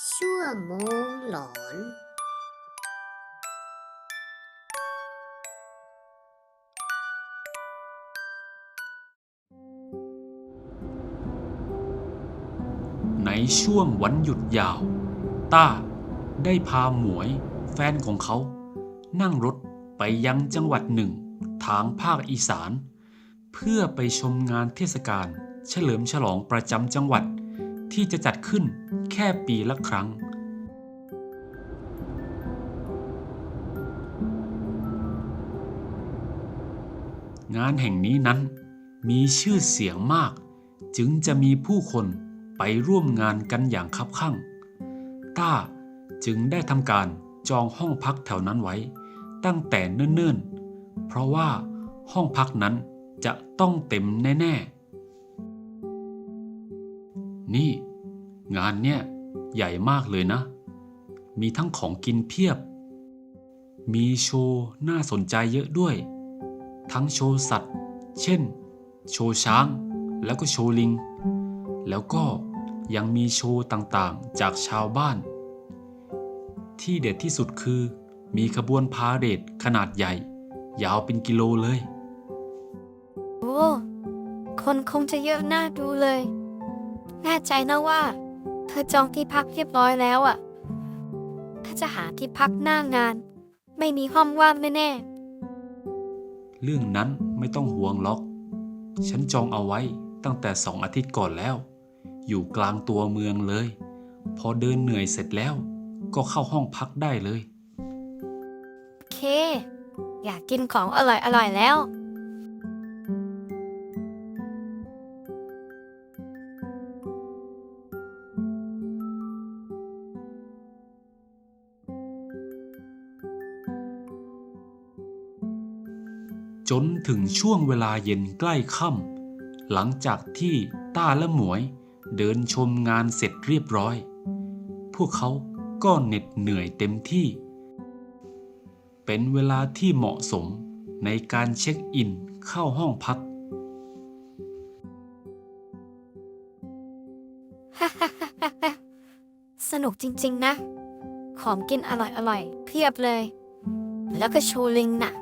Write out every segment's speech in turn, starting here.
ชั่วโมงหลอน ในช่วงวันหยุดยาว ต้าได้พาหมวยแฟนของเขา นั่งรถไปยังจังหวัดหนึ่ง ทางภาคอีสาน เพื่อไปชมงานเทศกาลเฉลิมฉลองประจำจังหวัด ที่จะจัดขึ้นแค่ปีละครั้ง งานแห่งนี้นั้นมีชื่อเสียงมาก จึงจะมีผู้คนไปร่วมงานกันอย่างคับข้างต้าจึงได้ทำการจองห้องพักแถวนั้นไว้ ตั้งแต่เนิ่นๆ เพราะว่าห้องพักนั้นจะต้องเต็มแน่ ๆ นี่ งานเนี่ยใหญ่มากเลยนะ มีทั้งของกินเพียบ มีโชว์น่าสนใจเยอะด้วย ทั้งโชว์สัตว์ เช่น โชว์ช้าง แล้วก็โชว์ลิง แล้วก็ยังมีโชว์ต่างๆ จากชาวบ้าน ที่เด็ดที่สุดคือ มีขบวนพาเหรดขนาดใหญ่ ยาวเป็นกิโลเลย โอ้ คนคงจะเยอะน่าดูเลย แน่ใจนะว่า เธอจองที่พักเรียบร้อยแล้วอะถ้าจะหาที่พักหน้างาน ไม่มีห้องว่างแน่เรื่องนั้นไม่ต้องห่วงหรอก ฉันจองเอาไว้ตั้งแต่สองอาทิตย์ก่อนแล้ว อยู่กลางตัวเมืองเลย พอเดินเหนื่อยเสร็จแล้ว ก็เข้าห้องพักได้เลยๆโอเค อยากกินของอร่อยๆแล้ว จนถึงช่วงเวลาเย็นใกล้ค่ำหลังจากที่ต้าและหมวยเดินชมงานเสร็จเรียบร้อย พวกเขาก็เหน็ดเหนื่อยเต็มที่ เป็นเวลาที่เหมาะสมในการเช็คอินเข้าห้องพัก สนุกจริงๆนะ ของกินอร่อยๆเพียบเลย แล้วก็โชว์ลิงน่ะ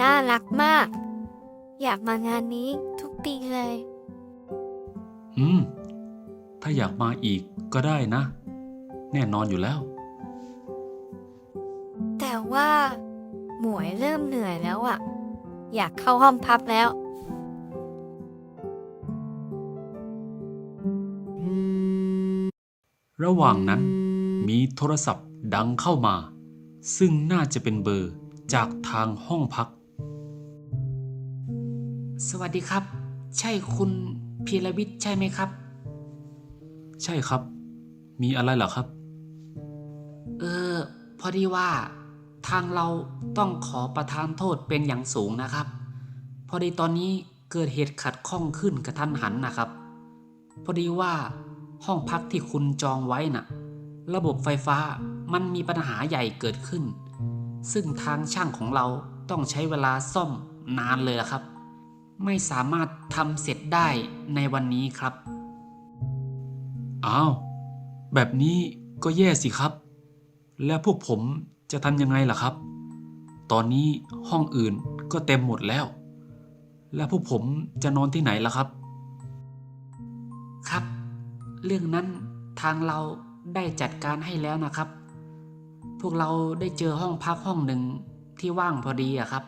น่ารักมาก อยากมางานนี้ทุกปีเลย อืม ถ้าอยากมาอีกก็ได้นะ แน่นอนอยู่แล้ว แต่ว่า หมวยเริ่มเหนื่อยแล้วอะอยากเข้าห้องพักแล้ว ระหว่างนั้น มีโทรศัพท์ดังเข้ามา ซึ่งน่าจะเป็นเบอร์จากทางห้องพัก สวัสดีครับ ใช่คุณพีรวิทย์ใช่ไหมครับ ใช่ครับ มีอะไรเหรอครับ เออ พอดีว่า ทางเราต้องขอประทานโทษเป็นอย่างสูงนะครับ พอดีตอนนี้เกิดเหตุขัดข้องขึ้นกระทันหันนะครับ พอดีว่าห้องพักที่คุณจองไว้น่ะ ระบบไฟฟ้ามันมีปัญหาใหญ่เกิดขึ้น ซึ่งทางช่างของเราต้องใช้เวลาซ่อมนานเลยละครับ ไม่สามารถทำเสร็จได้ในวันนี้ครับ อ้าว แบบนี้ก็แย่สิครับ แล้วพวกผมจะทำยังไงล่ะครับ ตอนนี้ห้องอื่นก็เต็มหมดแล้ว แล้วพวกผมจะนอนที่ไหนล่ะครับ ครับ เรื่องนั้นทางเราได้จัดการให้แล้วนะครับ พวกเราได้เจอห้องพักห้องหนึ่งที่ว่างพอดีอะครับ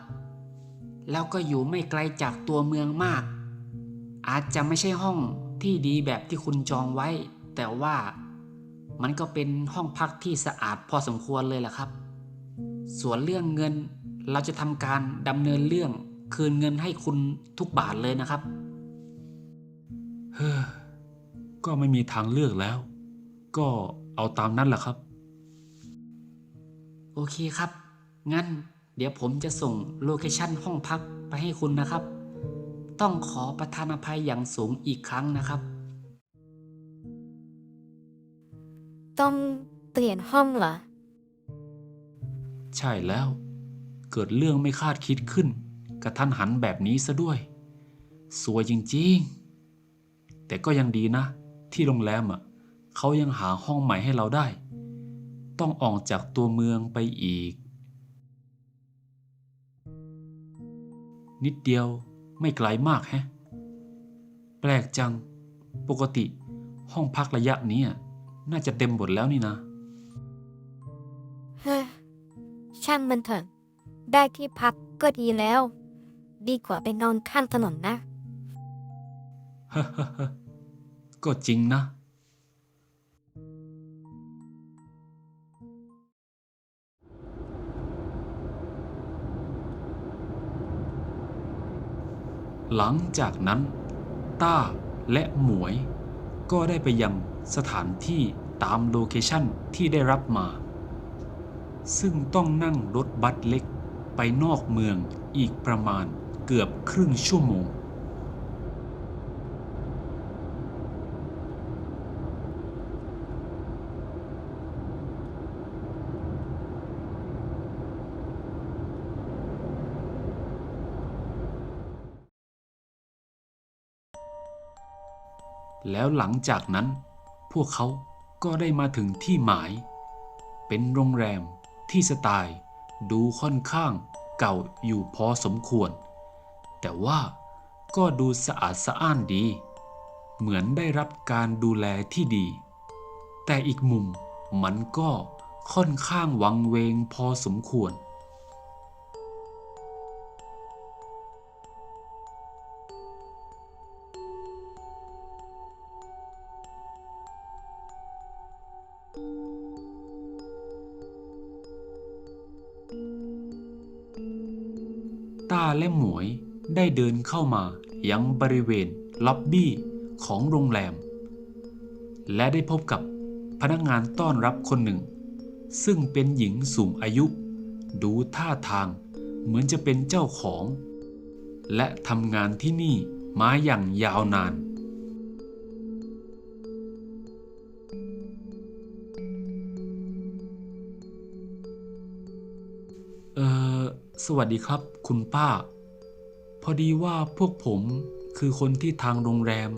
แล้วก็อยู่ไม่ไกลจากตัวเมืองมาก อาจจะไม่ใช่ห้องที่ดีแบบที่คุณจองไว้ แต่ว่ามันก็เป็นห้องพักที่สะอาดพอสมควรเลยแหละครับ ส่วนเรื่องเงินเราจะทำการดำเนินเรื่องคืนเงินให้คุณทุกบาทเลยนะครับ เฮ้อ ก็ไม่มีทางเลือกแล้ว ก็เอาตามนั้นแหละครับ โอเคครับ งั้น เดี๋ยวผมจะส่งโลเคชั่นห้องพักไปให้คุณนะครับ ต้องขอประทานอภัยอย่างสูงอีกครั้งนะครับ ต้องเปลี่ยนห้องเหรอ ใช่แล้ว เกิดเรื่องไม่คาดคิดขึ้น กระทันหันแบบนี้ซะด้วย สวยจริงๆ แต่ก็ยังดีนะ ที่โรงแรมอะเขายังหาห้องใหม่ให้เราได้ ต้องออกจากตัวเมืองไปอีก นิดเดียวไม่ไกลมากแฮะ แปลกจัง ปกติห้องพักระยะนี้อะน่าจะเต็มหมดแล้วนี่นะ เฮ้ยช่างมันเถอะ ได้ที่พักก็ดีแล้ว ดีกว่าไปนอนข้างถนนนะ ก็จริงนะ หลังจากนั้น ต้าและหมวย ก็ได้ไปยังสถานที่ตามโลเคชั่นที่ได้รับมา ซึ่งต้องนั่งรถบัสเล็กไปนอกเมืองอีกประมาณเกือบครึ่งชั่วโมง แล้วหลังจากนั้น พวกเขาก็ได้มาถึงที่หมาย เป็นโรงแรมที่สไตล์ดูค่อนข้างเก่าอยู่พอสมควร แต่ว่าก็ดูสะอาดสะอ้านดี เหมือนได้รับการดูแลที่ดี แต่อีกมุมมันก็ค่อนข้างวังเวงพอสมควร และหมวยได้เดินเข้ามายังบริเวณล็อบบี้ของโรงแรม และได้พบกับพนักงานต้อนรับคนหนึ่ง ซึ่งเป็นหญิงสูงอายุ ดูท่าทางเหมือนจะเป็นเจ้าของ และทำงานที่นี่มาอย่างยาวนาน สวัสดีครับ คุณป้า พอดีว่าพวกผมคือคนที่ทางโรงแรม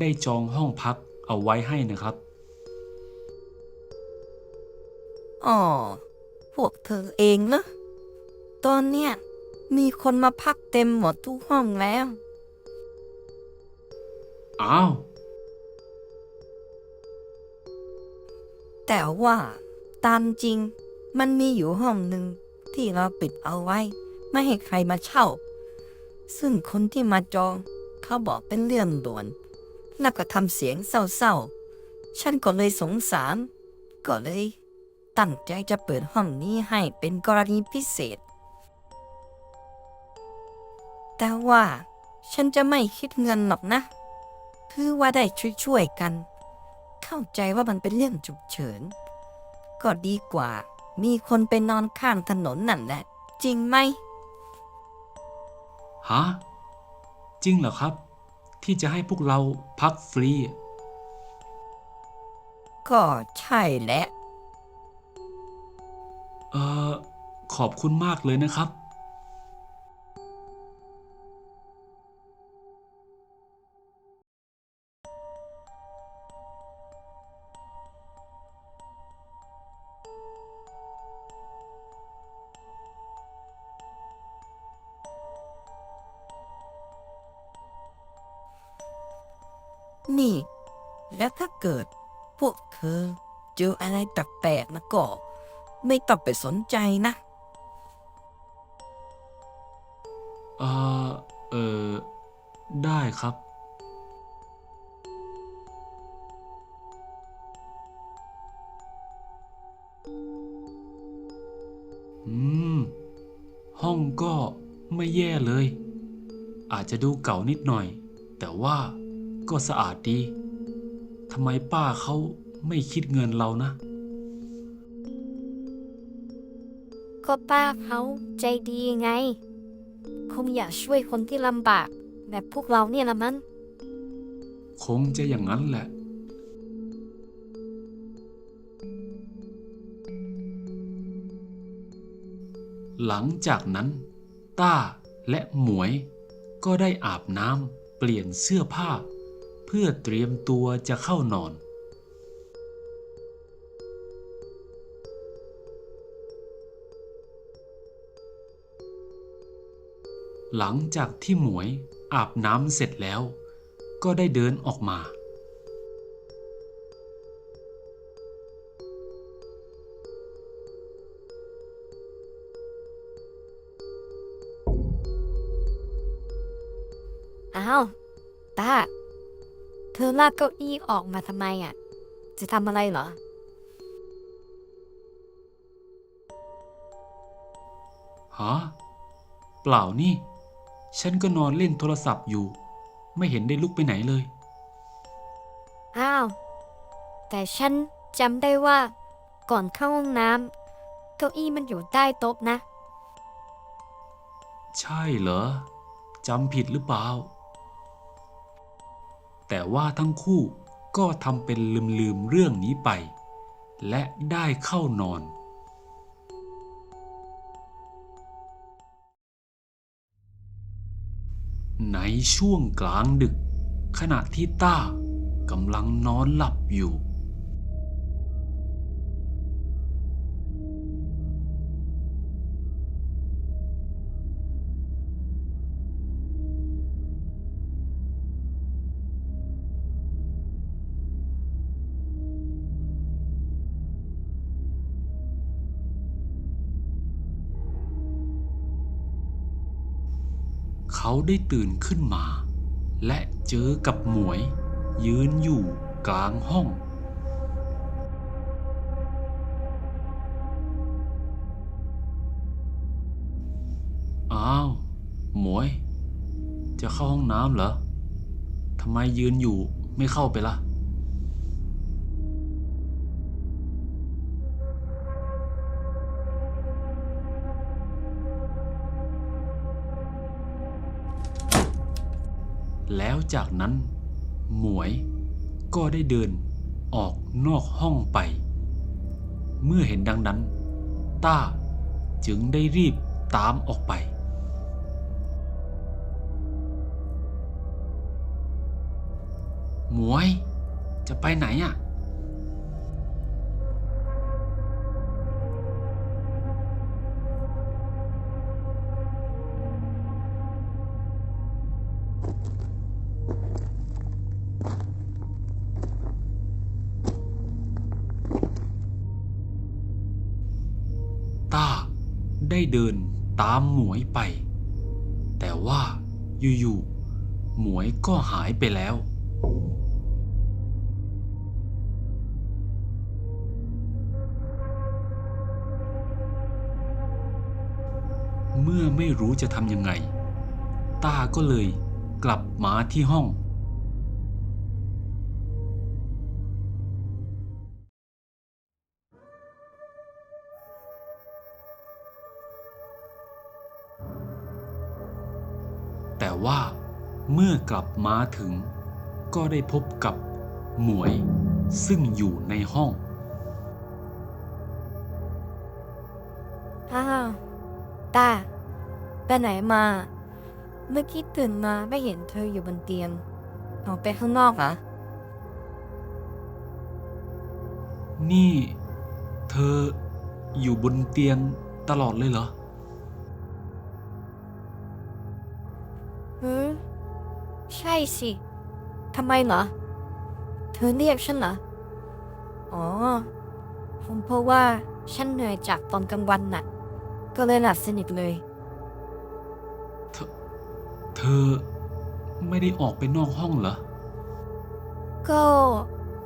ได้จองห้องพักเอาไว้ให้นะครับ อ๋อ พวกเธอเองนะ ตอนเนี้ยมีคนมาพักเต็มหมดทุกห้องแล้ว อ้าว แต่ว่าตามจริงมันมีอยู่ห้องหนึ่ง ที่เราปิดเอาไว้ ไม่ให้ใครมาเช่า ซึ่งคนที่มาจอง เขาบอกเป็นเรื่องด่วน แล้วก็ทำเสียงเศร้าๆ ฉันก็เลยสงสาร ก็เลย ตั้งใจจะเปิดห้องนี้ให้เป็นกรณีพิเศษ แต่ว่าฉันจะไม่คิดเงินหรอกนะ คือว่าได้ช่วยๆกัน เข้าใจว่ามันเป็นเรื่องฉุกเฉิน ก็ดีกว่า มีคนไปนอนข้างถนนนั่นแหละ จริงไหม ฮะ จริงเหรอครับ ที่จะให้พวกเราพักฟรี ก็ใช่แหละ เอ่อ ขอบคุณมากเลยนะครับ เจออะไรแปลกๆนะก็ ไม่ต้องไปสนใจนะเอ่อเออ ได้ครับ อืม ห้องก็ไม่แย่เลย อาจจะดูเก่านิดหน่อย แต่ว่าก็สะอาดดี ทำไมป้าเขา ไม่คิดเงินเรานะ ก็ป้าเขาใจดีไง คงอยากช่วยคนที่ลำบาก แบบพวกเราเนี่ยละมั้งคงจะอย่างนั้นแหละ หลังจากนั้น ต้าและหมวย ก็ได้อาบน้ำเปลี่ยนเสื้อผ้า เพื่อเตรียมตัวจะเข้านอน หลังจากที่หมวยอาบน้ำเสร็จแล้ว ก็ได้เดินออกมา อ้าวตาเธอลากเก้าอี้ออกมาทำไมอะ จะทำอะไรเหรอ ฮะ เปล่านี่ ฉันก็นอนเล่นโทรศัพท์อยู่ ไม่เห็นได้ลุกไปไหนเลย อ้าว แต่ฉันจำได้ว่า ก่อนเข้าห้องน้ำเก้าอี้มันอยู่ใต้โต๊ะนะ ใช่เหรอจำผิดหรือเปล่า แต่ว่าทั้งคู่ก็ทำเป็นลืมๆเรื่องนี้ไป และได้เข้านอน ในช่วงกลางดึก ขณะที่ต้ากำลังนอนหลับอยู่ เขาได้ตื่นขึ้นมา และเจอกับหมวย ยืนอยู่กลางห้อง อ้าว หมวย จะเข้าห้องน้ำเหรอทำไมยืนอยู่ไม่เข้าไปล่ะ แล้วจากนั้น หมวยก็ได้เดินออกนอกห้องไป เมื่อเห็นดังนั้น ต้าจึงได้รีบตามออกไป หมวยจะไปไหนอะ ได้เดินตามหมวยไป แต่ว่าอยู่ๆหมวยก็หายไปแล้ว เมื่อไม่รู้จะทำยังไง ต้าก็เลยกลับมาที่ห้อง ว่าเมื่อกลับมาถึง ก็ได้พบกับหมวยซึ่งอยู่ในห้อง อ้าวตาไปไหนมา เมื่อกี้ตื่นมาไม่เห็นเธออยู่บนเตียงออกไปข้างนอกเหรอนี่ เธออยู่บนเตียงตลอดเลยเหรอหือ สิทำไมเหรอ เธอเรียกฉันเหรอ อ๋อคงเพราะว่าฉันเหนื่อยจากตอนกลางวันน่ะ ก็เลยหลับสนิทเลย เธอไม่ได้ออกไปนอกห้องเหรอ ก็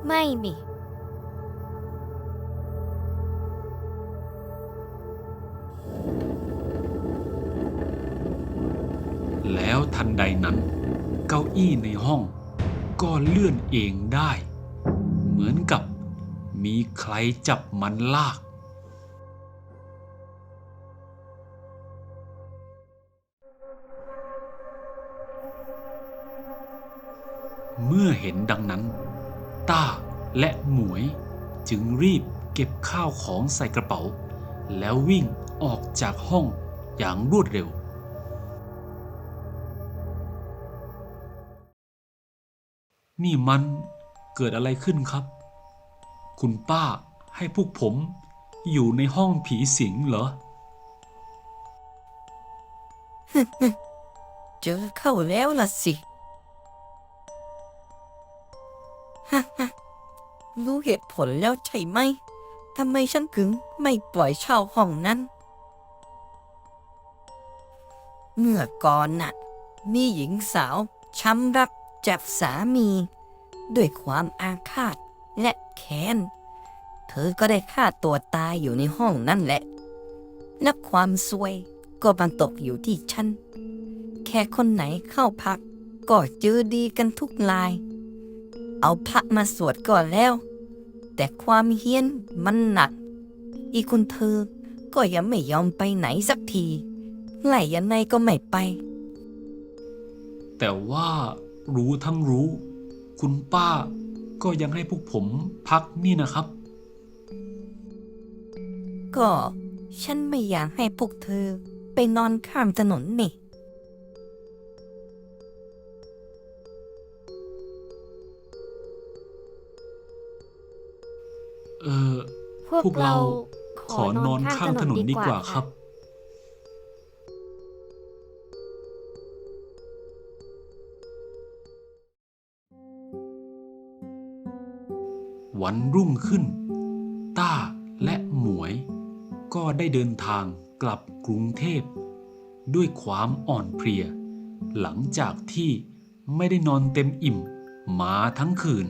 ไม่นี่แล้วทันใดนั้น เก้าอี้ในห้องก็เลื่อนเองได้ เหมือนกับมีใครจับมันลาก เมื่อเห็นดังนั้น ต้าและหมวยจึงรีบเก็บข้าวของใส่กระเป๋า แล้ววิ่งออกจากห้องอย่างรวดเร็ว นี่มันเกิดอะไรขึ้นครับ คุณป้าให้พวกผมอยู่ในห้องผีสิงเหรอ เจอเข้าแล้วล่ะสิฮะฮะรู้เหตุผลแล้วใช่ไหม ทำไมฉันถึงไม่ปล่อยเช่าห้องนั้น เมื่อก่อนน่ะ มีหญิงสาวช้ำรัก จับสามี ด้วยความอาฆาตและแค้น เธอก็ได้ฆ่าตัวตายอยู่ในห้องนั่นแหละ และความซวยก็บังตกอยู่ที่ฉัน แค่คนไหนเข้าพัก ก็เจอดีกันทุกลาย เอาพระมาสวดก่อนแล้ว แต่ความเฮี้ยนมันหนัก อีคุณเธอก็ยังไม่ยอมไปไหนสักทีไล่ยังไงก็ไม่ไป แต่ว่า รู้ทั้งรู้ คุณป้าก็ยังให้พวกผมพักนี่นะครับ ก็ฉันไม่อยากให้พวกเธอไปนอนข้ามถนนนี่ เออ พวกพวกเราเราขอนอนข้างถนนดีกว่าครับ วันรุ่งขึ้น ต้าและหมวย ก็ได้เดินทางกลับกรุงเทพ ด้วยความอ่อนเพลีย หลังจากที่ไม่ได้นอนเต็มอิ่มมาทั้งคืน